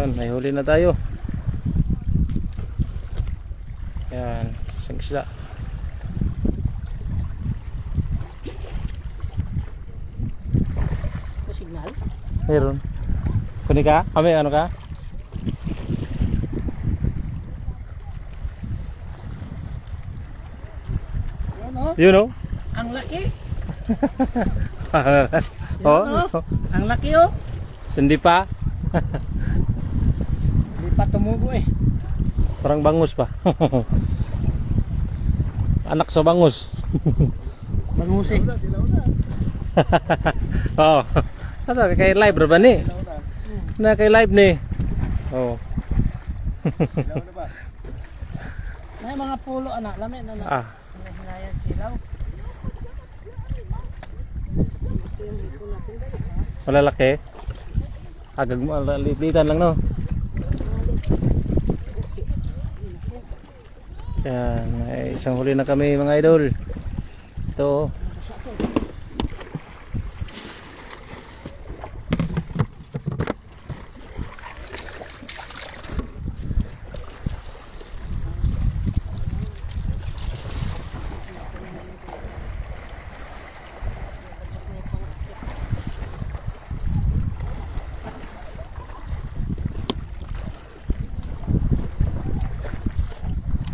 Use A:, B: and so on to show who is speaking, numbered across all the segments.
A: Ayun, may huli na tayo. Yan, isang isla.
B: May signal?
A: Meron. Kuni ka? Kami, ano ka?
B: Yan oh.
A: You know?
B: Ang laki.
A: oh,
B: oh. Ang laki oh.
A: Sindi pa.
B: Pa tumubo eh.
A: Parang bangus pa. Anak sa bangus.
B: Bangus eh.
A: Oo. Ito, kay live ra ba ni? Na kay live ni. Oh.
B: May mga pulo anak. Lami na na.
A: Ah.
B: May hinayang silaw.
A: Malalaki. Agag mo, litan lang no. Yan, isang huli na kami mga idol. Ito.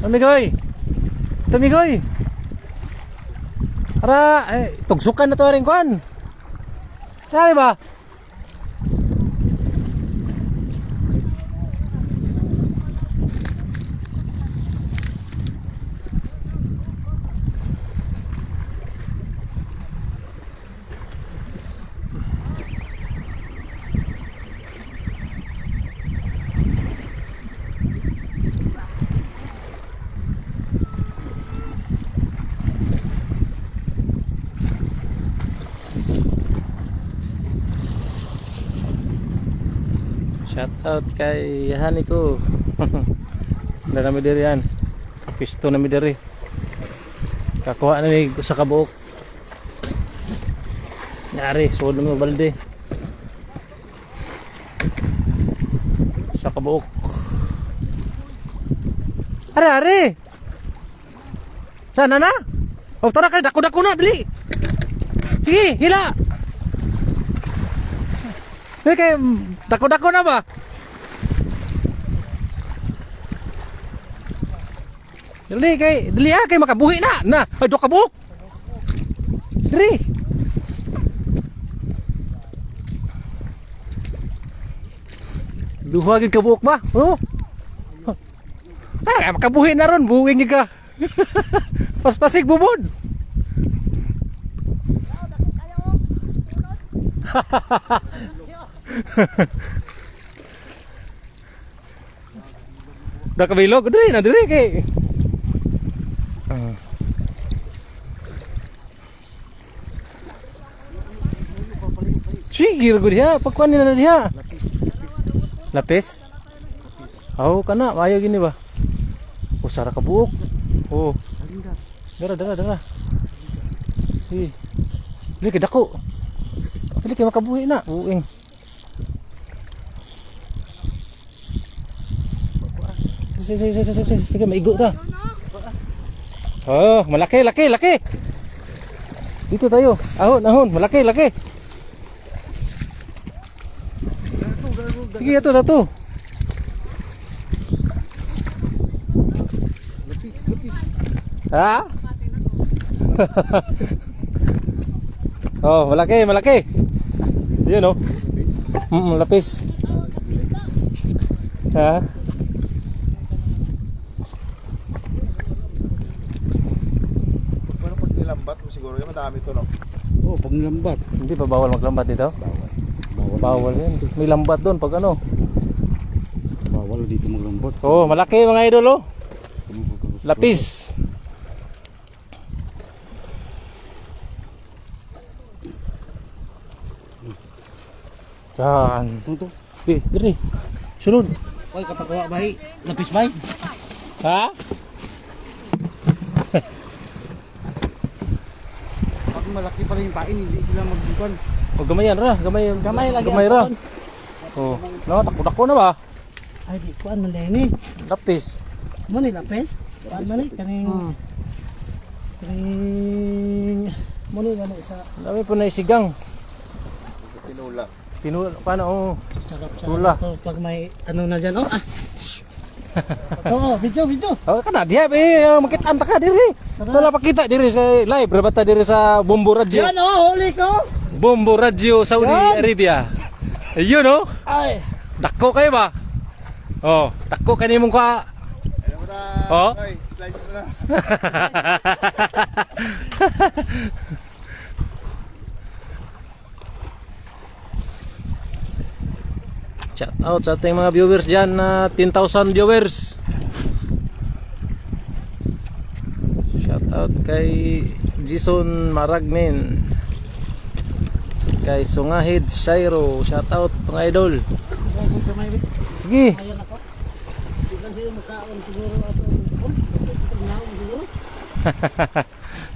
A: Amigoy. Tumigoy. Ara, eh, tugsukan na to rin kwan. Sari ba? Shout out kay Hani ko. Wala nami diri yan. Pisto nami diri. Kakuha na ni sa kabuok. Nyari, suod mo balde. Sa kabuok. Are, are. Sana na? O tara kay dako-dako na dali. Sige, hila. Ini kayak dako-dako na ba? Dali kay, dali ah kay makabuhi na. Na, ay do kabuk. Dali. Duha gid kabuk ba? Oh. Ah, kay makabuhi na ron, buwing ka. Paspasig bubod. Udah kebilog, diri na diri kay. Ah. Sige, gud diha, pagkuan nila diha. Lapis. Oh, kana, mayo gini ba? Usara ka buok. Oh. Dara, dara, dara. Eh. Dili kay dako. Dili kay makabuhi na. Uing. Sige, sige, sige, sige, sige, maigo ta. Oh, malaki, laki, laki. Dito tayo. Ahon, ahon, malaki, laki. Sige, ito, ito.
C: Lapis, lapis.
A: Ha? oh, malaki, malaki. Yun oh. Mm, lapis. Ha?
C: Paano pag nilambat madami to no? Oo, oh, pag nilambat.
A: Hindi pa bawal maglambat dito?
C: Bawal.
A: Bawal yan. May lambat doon pag ano.
C: Bawal dito maglambat.
A: Oh, malaki mga idol oh. Lapis. Yan.
C: Ito, ito.
A: Eh, diri. Sunod.
C: Ay, kapagawa bahi. Lapis bahi.
A: Ha?
C: Pag malaki pala yung pain, hindi sila magbukan.
A: O gamayan ra, gamay.
B: Gamay lagi
A: Gamay ra. Oh, no, takbo-takbo na ba?
B: Ay, di ko ano Lenny.
A: Lapis.
B: Mo ni lapes. Kuan man ni kaning kaning mo ni gani sa
A: Dami po na isigang.
C: Tinula.
A: Pinula, paano? Oh.
B: sarap sa
A: Tula.
B: to pag may ano na diyan oh. Ah. Oo, video video.
A: Oh, kana diha eh makitaan ta ka diri. Wala pakita diri sa live rabata diri sa Bombo Radio.
B: Yan oh, huli ko.
A: Bombo Radio Saudi
B: Yan.
A: Arabia. Ayun oh.
B: Ay.
A: Dako kayo ba? Oh, dako kani mong ka. Oh?
C: Ay, slice mo na.
A: Shout out sa ating mga viewers dyan na 10,000 viewers. Shout out kay Jason Maragmen. Kay Sungahid Shairo. Shout out mga idol. Sige.